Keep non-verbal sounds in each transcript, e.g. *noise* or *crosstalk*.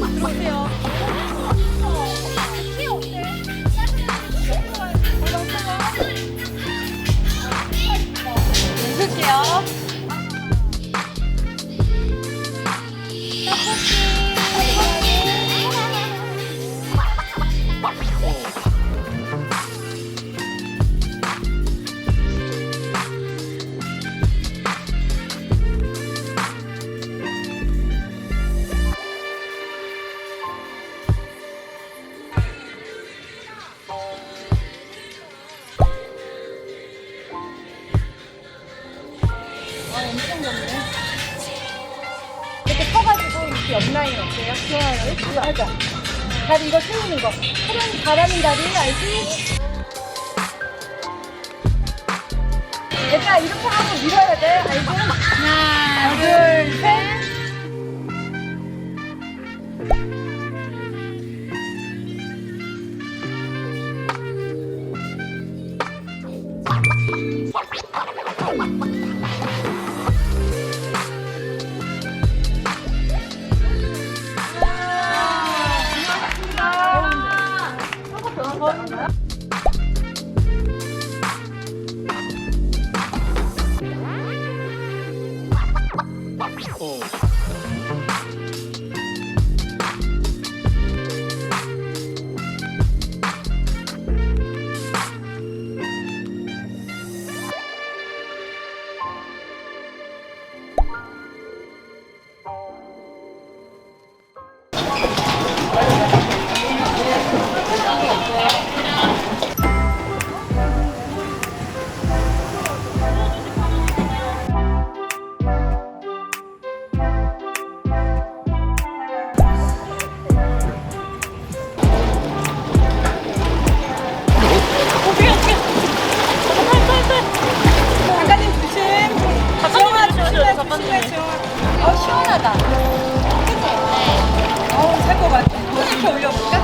웃을게요. 이렇게 커가지고 이렇게 옆라인 어때요? 좋아요. 이거 하자. 다리 이거 세우는 거. 사람 바라는 다리 알지? 얘들아 이렇게 하고 밀어야 돼. 알죠? 하나, 둘, 셋. 하다. 그치? 어우 살것 같아. 이렇게 올려볼까?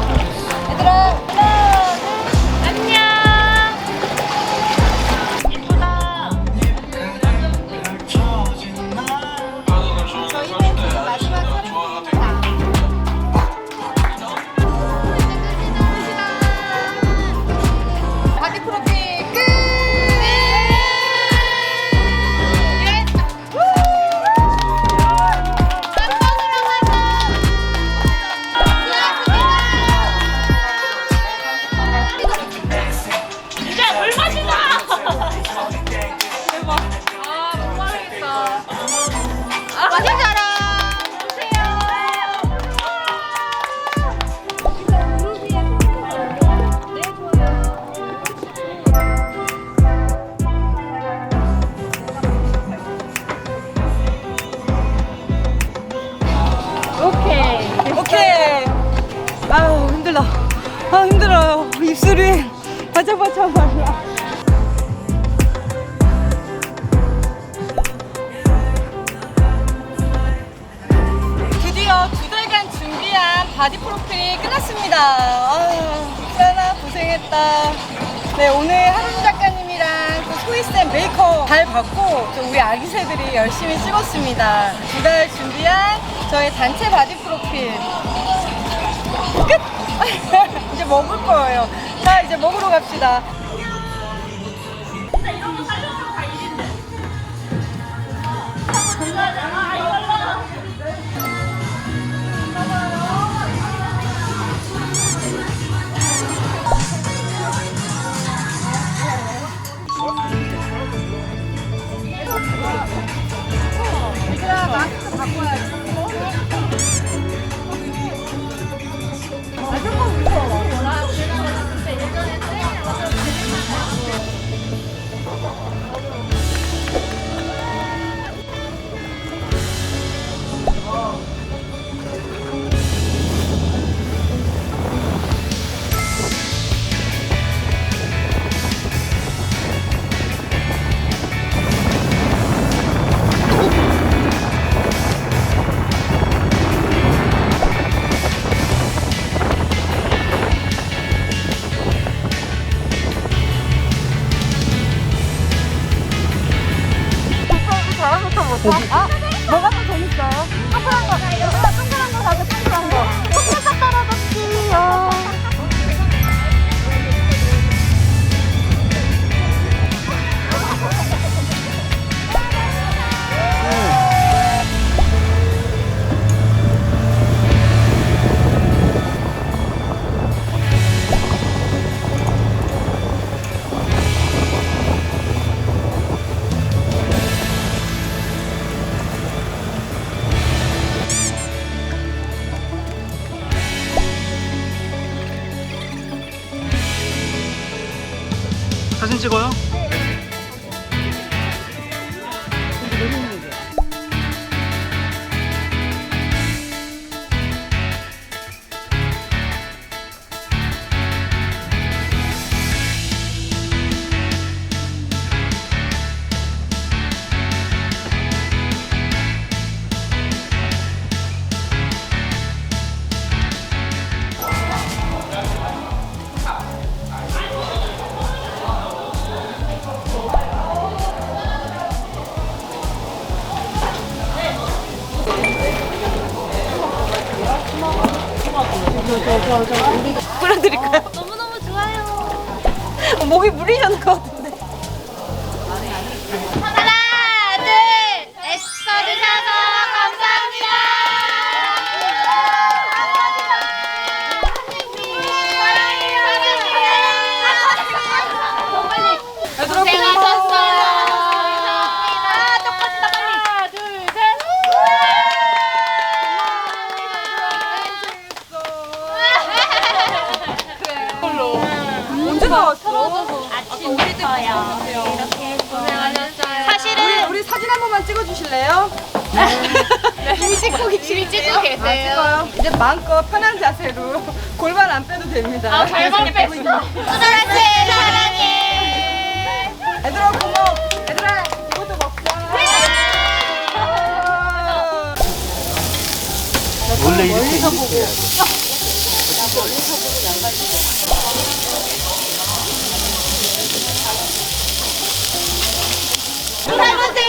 바디 프로필이 끝났습니다. 아, 수연아 고생했다. 네, 오늘 하림 작가님이랑 또 소희쌤 메이크업 잘 받고 또 우리 아기 새들이 열심히 찍었습니다. 두 달 준비한 저의 단체 바디 프로필 끝! *laughs* 이제 먹을 거예요. 자, 이제 먹으러 갑시다. 얘들아, 아, 뭐가 더 재밌어요? 동그란 거. 사진 찍어요? 뿌려드릴까요? 너무너무 좋아요. 목이 물리셨는 것 같은 언제 나왔어? 아침부터요. 이렇게 고생하셨어요. 사실은 우리 사진 한 번만 찍어주실래요? *laughs* 이미 찍고 계시 찍고 계세요. 찍어요. 이제 마음껏 편한 자세로 골반 안 빼도 됩니다. 아, 발만 뺐어. 사랑해,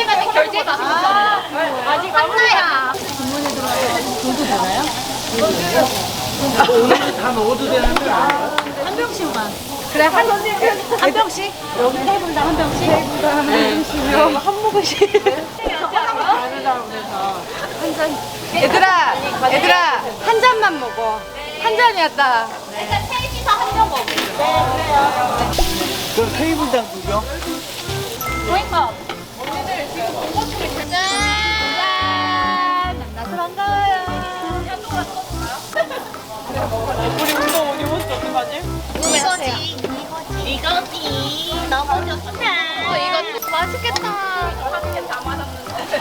수산 선생님한테 결제 받습니다. 아직 한나야. 그래 한 번씩 한 병씩? 여기 세 분당 한 병씩? 세 분당 한 병씩이요? 한 모금씩. 얘들아 얘들아 한 잔만 먹어. 한 잔이었다. 일단 셋이서 한병 먹을게요. 그럼 테이블당 두 병? 그러니 우리 운동 어디 못었는 거지? 이거지, 이거지. 이거지. 너무 좋다. 어, 이거 맛있겠다. 한개 다 맞았는데.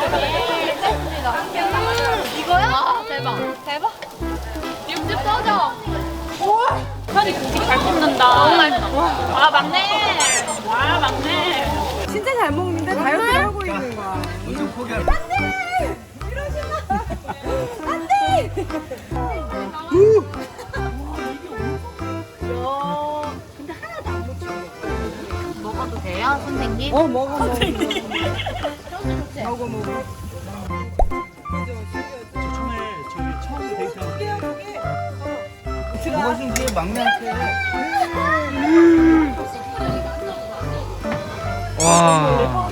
음, 이거야? 대박. 대박. 육즙 터져. 우와. 아니, 고기 잘 굽는다. 너무 맛있어. 아, 막내. 와, 막내. 진짜 잘 먹는데 다이어트 하고 있는 거야. 운동 포기할 먹어도 돼요, 선생님? 어 먹어 먹어. 먹어 먹어. 처음에 저기 처음 때 그것은 뒤에 막내한테 와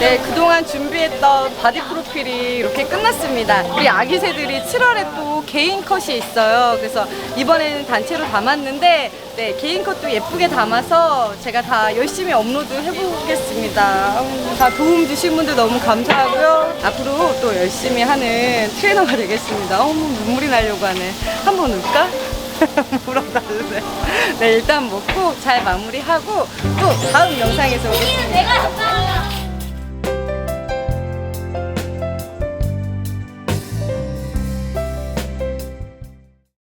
네, 그동안 준비했던 바디 프로필이 이렇게 끝났습니다. 우리 아기 새들이 7월에 또 개인 컷이 있어요. 그래서 이번에는 단체로 담았는데, 네, 개인 컷도 예쁘게 담아서 제가 다 열심히 업로드 해보겠습니다. 음, 다 도움 주신 분들 너무 감사하고요. 앞으로 또 열심히 하는 트레이너가 되겠습니다. 어머, 눈물이 나려고 하네. 한번 울까? *laughs* 울어달래. 네, 일단 먹고 잘 마무리하고 또 다음 영상에서 오겠습니다.